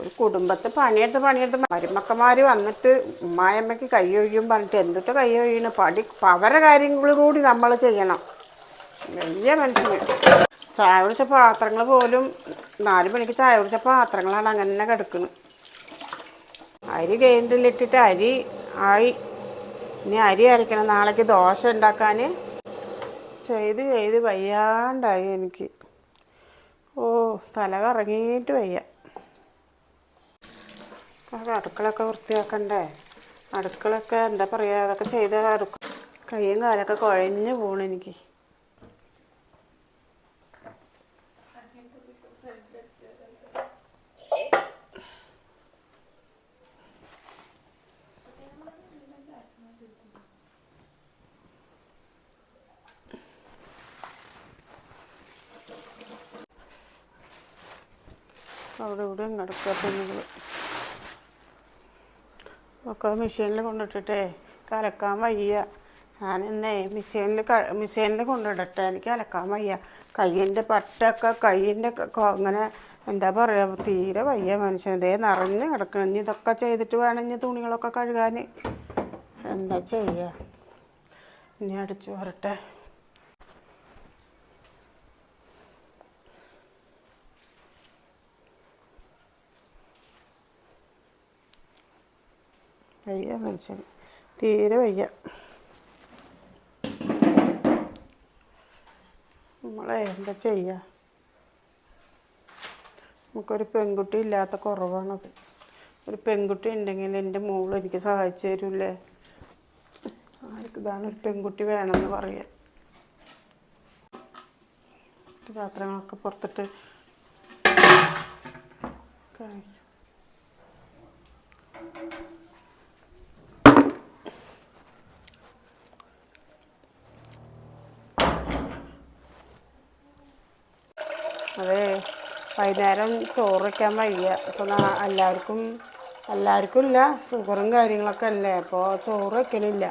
ഒരു കുടുംബത്തെ പണിയെടുത്ത് പണിയെടുത്ത് മരുമക്കന്മാർ വന്നിട്ട് ഉമ്മായമ്മയ്ക്ക് കൈ ഒഴിയും പറഞ്ഞിട്ട് എന്തിട്ട് കൈ ഒഴിയണം? പടി അവരുടെ കാര്യങ്ങൾ കൂടി നമ്മൾ ചെയ്യണം. വലിയ മനുഷ്യന്. ചായ കുടിച്ച പാത്രങ്ങൾ പോലും നാല് മണിക്ക് ചായ കുടിച്ച പാത്രങ്ങളാണ് അങ്ങനെ തന്നെ കിടക്കുന്നത് അരി ഗ്രൈൻഡറിലിട്ടിട്ട് അരി ആയി. ഇനി അരി അരയ്ക്കണം നാളേക്ക് ദോശ ഉണ്ടാക്കാൻ ചെയ്ത് ചെയ്ത് വയ്യാണ്ടായി എനിക്ക്. ഓ തല കറങ്ങിയിട്ട് വയ്യ. അത് അടുക്കളൊക്കെ വൃത്തിയാക്കണ്ടേ? അടുക്കളൊക്കെ എന്താ പറയുക അതൊക്കെ ചെയ്ത അടുക്ക കയ്യും കാലൊക്കെ കുഴഞ്ഞു പോണു എനിക്ക്. അവിടെ ഇവിടെ നടക്കാത്ത ഒക്കെ മെഷീനിൽ കൊണ്ടിട്ടിട്ടേ കലക്കാൻ വയ്യ. ഞാനിന്നേ മെഷീനിൽ മെഷീനിൽ കൊണ്ടിടട്ടെ എനിക്ക് അലക്കാൻ വയ്യ. കയ്യിന്റെ പട്ടൊക്കെ കയ്യിന്റെ അങ്ങനെ എന്താ പറയുക തീരെ വയ്യ മനുഷ്യൻ. ഇതേ നിറഞ്ഞ് കിടക്കണം. ഇനി ഇതൊക്കെ ചെയ്തിട്ട് വേണം ഇനി തുണികളൊക്കെ കഴുകാൻ. എന്താ ചെയ്യുക ഇനി അടിച്ചു വരട്ടെ. വയ്യ മനുഷ്യൻ. തീരെ വയ്യ. നമ്മളെ എന്താ ചെയ്യുക നമുക്കൊരു പെൺകുട്ടി ഇല്ലാത്ത കുറവാണത് ഒരു പെൺകുട്ടി ഉണ്ടെങ്കിൽ എന്റെ മോൾ എനിക്ക് സഹായിച്ചു തരൂലേ ആർക്ക് ഇതാണ് ഒരു പെൺകുട്ടി വേണമെന്ന് പറയാം ഈ പാത്രങ്ങളൊക്കെ പുറത്തിട്ട് കഴി അതെ വൈകുന്നേരം ചോറ് വയ്ക്കാൻ വയ്യ. അപ്പോൾ എല്ലാവർക്കും എല്ലാവർക്കും ഇല്ല ഷുഗറും കാര്യങ്ങളൊക്കെ അല്ലേ? അപ്പോൾ ചോറ് വയ്ക്കണില്ല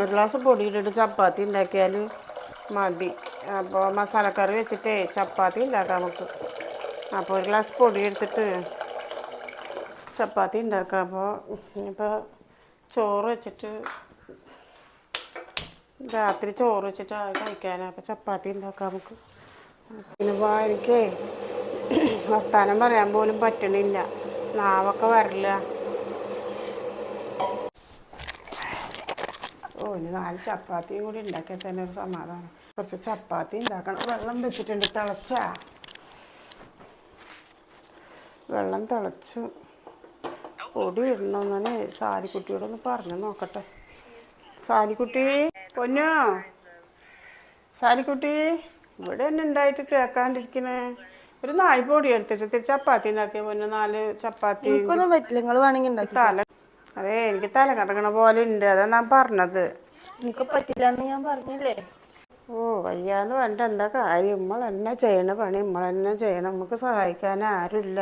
ഒരു ഗ്ലാസ് പൊടിയിട്ടിട്ട് ചപ്പാത്തി ഉണ്ടാക്കിയാൽ മതി. അപ്പോൾ മസാലക്കറി വെച്ചിട്ടേ ചപ്പാത്തി ഉണ്ടാക്കാം നമുക്ക്. അപ്പോൾ ഒരു ഗ്ലാസ് പൊടി എടുത്തിട്ട് ചപ്പാത്തി ഉണ്ടാക്കാം. അപ്പോൾ ഇനിയിപ്പോൾ ചോറ് വെച്ചിട്ട് രാത്രി ചോറ് വെച്ചിട്ട് കഴിക്കാനാണ് അപ്പോൾ ചപ്പാത്തി ഉണ്ടാക്കാം നമുക്ക്. പിന്നെ എനിക്ക് വർത്താനം പറയാൻ പോലും പറ്റണില്ല. നാവൊക്കെ വരില്ല ഓ ഇനി നാല് ചപ്പാത്തിയും കൂടി ഉണ്ടാക്കിയാൽ തന്നെ ഒരു സമാധാനം. കുറച്ച് ചപ്പാത്തി ഉണ്ടാക്കണം. വെള്ളം വെച്ചിട്ടുണ്ട്. തിളച്ച. വെള്ളം തിളച്ചു. പൊടി ഇടണമെന്നെ സാരിക്കുട്ടിയോടൊന്ന് പറഞ്ഞു നോക്കട്ടെ. സാരിക്കുട്ടി പൊന്നോ? സാരിക്കുട്ടി? ഇവിടെ തന്നെ ഉണ്ടായിട്ട് കേൾക്കാണ്ടിരിക്കണേ? ഒരു നാല് പൊടി എടുത്തിട്ട് ചപ്പാത്തി ഉണ്ടാക്കിയ പൊന്നു നാല് ചപ്പാത്തി. എനിക്കൊന്നും പറ്റില്ല. നിങ്ങൾ വേണമെങ്കിൽ തല അതെ എനിക്ക് തല കറങ്ങണ പോലെ ഉണ്ട്. അതാ ഞാൻ പറഞ്ഞത്. എനിക്ക് പറ്റില്ല എന്ന് ഞാൻ പറഞ്ഞില്ലേ? ഓ വയ്യാന്ന് പറഞ്ഞിട്ട് എന്താ കാര്യം? നമ്മൾ എന്നെ ചെയ്യണ പണി നമ്മൾ തന്നെ ചെയ്യണം. നമുക്ക് സഹായിക്കാൻ ആരുമില്ല.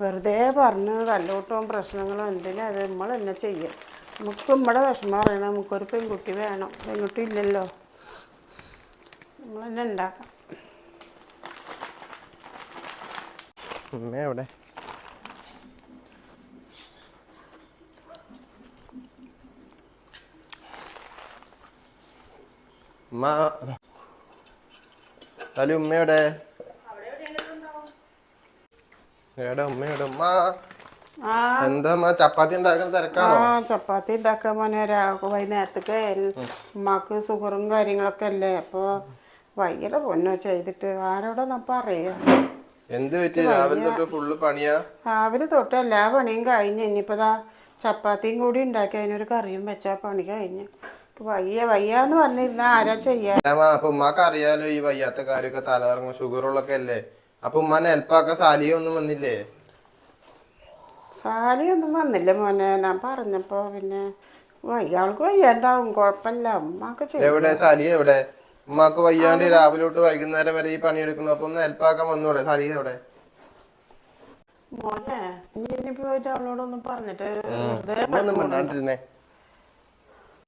വെറുതെ പറഞ്ഞ് തല്ലോട്ടവും പ്രശ്നങ്ങളും എന്തിനാ? അത് നമ്മൾ തന്നെ ചെയ്യും. നമുക്ക് നമ്മുടെ വിഷമം അറിയണം. നമുക്കൊരു പെൺകുട്ടി വേണം. പെൺകുട്ടി ഇല്ലല്ലോ. നമ്മൾ തന്നെ ഉണ്ടാക്കാം. ഉമ്മ എവിടെ? ഉമ്മ. തലു ഉമ്മയുടെ എവിടെ? ഉമ്മയുടെ ഉമ്മ എന്താ ഉമ്മ? ചപ്പാത്തി ഉണ്ടാക്കുന്ന തിരക്കാണോ? ആ ചപ്പാത്തി ഉണ്ടാക്കാൻ മോനെ വൈകുന്നേരത്തേക്ക് ഉമ്മാക്ക് സുഖറും കാര്യങ്ങളൊക്കെ അല്ലേ? അപ്പോൾ വൈകിട്ട് പൊന്നോ ചെയ്തിട്ട് ആരോടാ പറയാ? എന്ത് പറ്റി? രാവിലെ തൊട്ട് ഫുള്ള് പണിയാ? രാവിലെ തൊട്ട് എല്ലാ പണിയും കഴിഞ്ഞ് ഇനിയിപ്പതാ ചപ്പാത്തിയും കൂടി ഉണ്ടാക്കി അതിനൊരു കറിയും വെച്ചാ പണി കഴിഞ്ഞ്. വയ്യ വയ്യാന്ന് പറഞ്ഞിരുന്ന ആരാ ചെയ്യാ? അപ്പൊ ഉമ്മാക്ക് അറിയാലോ ഈ വയ്യാത്ത കാര്യൊക്കെ തലകറങ്ങും ഷുഗറുള്ളൊക്കെ അല്ലേ? അപ്പൊ ഉമ്മാനെ ഹെൽപ്പാക്കാൻ സാലിയ ഒന്നും വന്നില്ലേ? സാലിയൊന്നും വന്നില്ല മോനെ ഞാൻ പറഞ്ഞപ്പോ പിന്നെ വയ്യാൾക്ക് വയ്യാണ്ടാവും കുഴപ്പമില്ല ഉമ്മാക്ക് ചെയ്യും എവിടെ? സാലിയ എവിടെ? ഉമ്മാക്ക് വയ്യാണ്ട് രാവിലെ തൊട്ട് വൈകുന്നേരം വരെ ഈ പണിയെടുക്കുന്നു. അപ്പൊ ഒന്ന് ഹെൽപ്പാക്കാൻ വന്നൂടെ എവിടെ മോനെ നീ ഇനി പോയിട്ട് അവളോടൊന്നും പറഞ്ഞിട്ട് വെറുതെ മിണ്ടാണ്ടിരുന്നേ.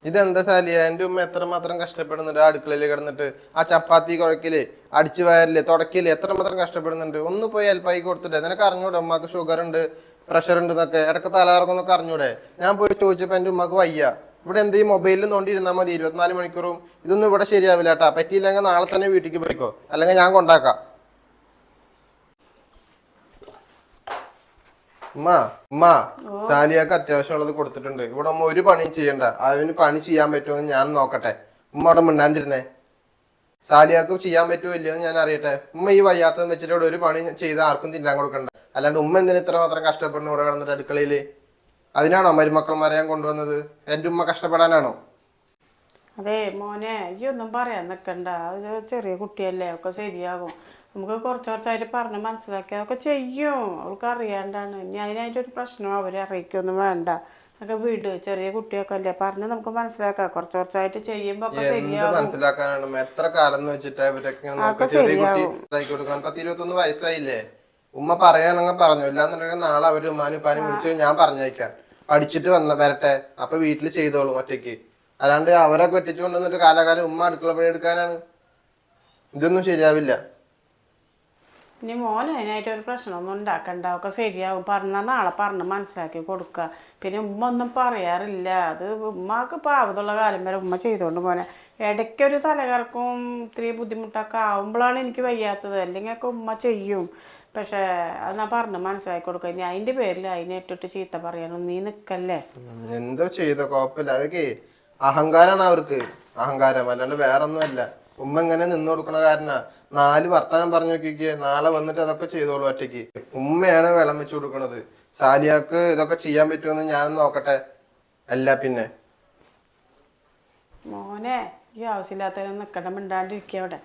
ഇതെന്താ സാലിയ എന്റെ ഉമ്മ എത്രമാത്രം കഷ്ടപ്പെടുന്നുണ്ട് ആ അടുക്കളയിൽ കിടന്നിട്ട്. ആ ചപ്പാത്തി കുഴക്കിൽ അടിച്ചു വയറിൽ തുടക്കിൽ എത്രമാത്രം കഷ്ടപ്പെടുന്നുണ്ട്. ഒന്ന് പോയി ഹെൽപ്പായി കൊടുത്തിട്ട്. നിനക്ക് അറിഞ്ഞൂടെ ഉമ്മാക്ക് ഷുഗർ ഉണ്ട് പ്രഷർ ഉണ്ട് എന്നൊക്കെ? ഇടയ്ക്ക് തലകറങ്ങുന്നൊക്കെ അറിഞ്ഞൂടെ? ഞാൻ പോയി ചോദിച്ചപ്പോ എന്റെ ഉമ്മാക്ക് വയ്യ. ഇവിടെ എന്ത് ഈ മൊബൈലിൽ നോണ്ടിരുന്നാൽ മതി. ഇരുപത്തിനാല് മണിക്കൂറും ഇതൊന്നും ഇവിടെ ശരിയാവില്ല കേട്ടാ. പറ്റിയില്ലെങ്കിൽ നാളെ തന്നെ വീട്ടിലേക്ക് പോയിക്കോ. അല്ലെങ്കിൽ ഞാൻ കൊണ്ടാക്കാം. ഉമ്മ ഉമ്മ സാലിയാക്ക് അത്യാവശ്യമുള്ളത് കൊടുത്തിട്ടുണ്ട്. ഇവിടെ ഉമ്മ ഒരു പണിയും ചെയ്യണ്ട. അതിന് പണി ചെയ്യാൻ പറ്റുമോ എന്ന് ഞാൻ നോക്കട്ടെ. ഉമ്മ അവിടെ മിണ്ടാണ്ടിരുന്നേ. സാലിയാക്ക് ചെയ്യാൻ പറ്റുമോ ഇല്ലയോ എന്ന് ഞാൻ അറിയട്ടെ. ഉമ്മ ഈ വയ്യാത്തം വെച്ചിട്ട് ഇവിടെ ഒരു പണി ചെയ്ത് ആർക്കും തിന്നാൻ കൊടുക്കണ്ട. അല്ലാണ്ട് ഉമ്മ എന്തിനാ ഇത്ര മാത്രം കഷ്ടപ്പെടുന്നു ഇവിടെ കിടന്നിട്ട് അടുക്കളയിൽ അതിനാണോ മരുമക്കൾ ഞാൻ കൊണ്ടുവന്നത്? എന്റെ ഉമ്മ കഷ്ടപ്പെടാനാണോ? അതെ മോനെ ഈ ഒന്നും പറയാൻ നിൽക്കണ്ട ചെറിയ കുട്ടിയല്ലേ ഒക്കെ ശരിയാകും. നമുക്ക് കുറച്ച് കുറച്ചായിട്ട് പറഞ്ഞ് മനസ്സിലാക്കി അതൊക്കെ ചെയ്യും. അവൾക്ക് അറിയാണ്ടാണ്. ഇനി അതിനായിട്ട് ഒരു പ്രശ്നം അവരെ അറിയിക്കൊന്നും വേണ്ട. അതൊക്കെ വീട്. ചെറിയ കുട്ടിയൊക്കെ അല്ലേ. പറഞ്ഞ് നമുക്ക് മനസ്സിലാക്കാം. കുറച്ച് കുറച്ചായിട്ട് ചെയ്യുമ്പോ മനസ്സിലാക്കാനാണ്? എത്ര കാലം എന്ന് വെച്ചിട്ടാ ഇവരൊക്കെ ചെറിയ കുട്ടി കൊടുക്കാൻ. പത്ത് ഇരുപത്തൊന്ന് വയസ്സായില്ലേ? ഉമ്മ പറയാണെങ്കിൽ പറഞ്ഞു. ഇല്ലാന്നുണ്ടെങ്കിൽ നാളെ അവർ ഉമ്മാനും ഉപ്പാനും വിളിച്ചു ഞാൻ പറഞ്ഞേക്കാം പഠിച്ചിട്ട് വന്ന വരട്ടെ. അപ്പൊ വീട്ടിൽ ചെയ്തോളും ഒറ്റയ്ക്ക്. അല്ലാണ്ട് അവരെ ഒറ്റയ്ക്ക് കൊണ്ടുവന്നിട്ട് കാലാകാലം ഉമ്മ അടുക്കള പണി എടുക്കാനാണ് ഇതൊന്നും ശരിയാവില്ല. ഇനി മോൻ അതിനായിട്ട് ഒരു പ്രശ്നമൊന്നും ഉണ്ടാക്കണ്ട. ഒക്കെ ശരിയാവും. പറഞ്ഞാൽ നാളെ പറഞ്ഞ് മനസ്സിലാക്കി കൊടുക്കുക. പിന്നെ ഉമ്മ ഒന്നും പറയാറില്ല. അത് ഉമ്മക്ക് പാവതുള്ള കാലം വരെ ഉമ്മ ചെയ്തുകൊണ്ട് പോനെ ഇടയ്ക്കൊരു തലകറക്കും ഇത്തിരി ബുദ്ധിമുട്ടൊക്കെ ആവുമ്പോഴാണ് എനിക്ക് വയ്യാത്തത്. അല്ലെങ്കിൽ ഒക്കെ ഉമ്മ ചെയ്യും. പക്ഷേ ഞാൻ പറഞ്ഞ് മനസ്സിലാക്കി കൊടുക്കുക. ഇനി അതിന്റെ പേരിൽ അതിനെ ഇട്ടിട്ട് ചീത്ത പറയാനും നീ നിൽക്കല്ലേ എന്തോ ചെയ്തോ കുഴപ്പമില്ല അതൊക്കെ അഹങ്കാരമാണ് അവർക്ക്. അഹങ്കാരം. അല്ലാണ്ട് വേറൊന്നുമല്ല ഉമ്മ ഇങ്ങനെ നിന്ന് കൊടുക്കണ കാരണ നാല് വർത്താനം പറഞ്ഞു നോക്കിക്കേ നാളെ വന്നിട്ട് അതൊക്കെ ചെയ്തോളൂ ഒറ്റയ്ക്ക്. ഉമ്മയാണ് വെള്ളം വെച്ചു കൊടുക്കണത്. സാലിയാക്ക് ഇതൊക്കെ ചെയ്യാൻ പറ്റുമെന്ന് ഞാൻ നോക്കട്ടെ. അല്ല പിന്നെ. മോനെ ഈ ആവശ്യമില്ലാത്തതിനൊന്നും നിൽക്കണ്ട മിണ്ടാണ്ടിരിക്കുക അവിടെ.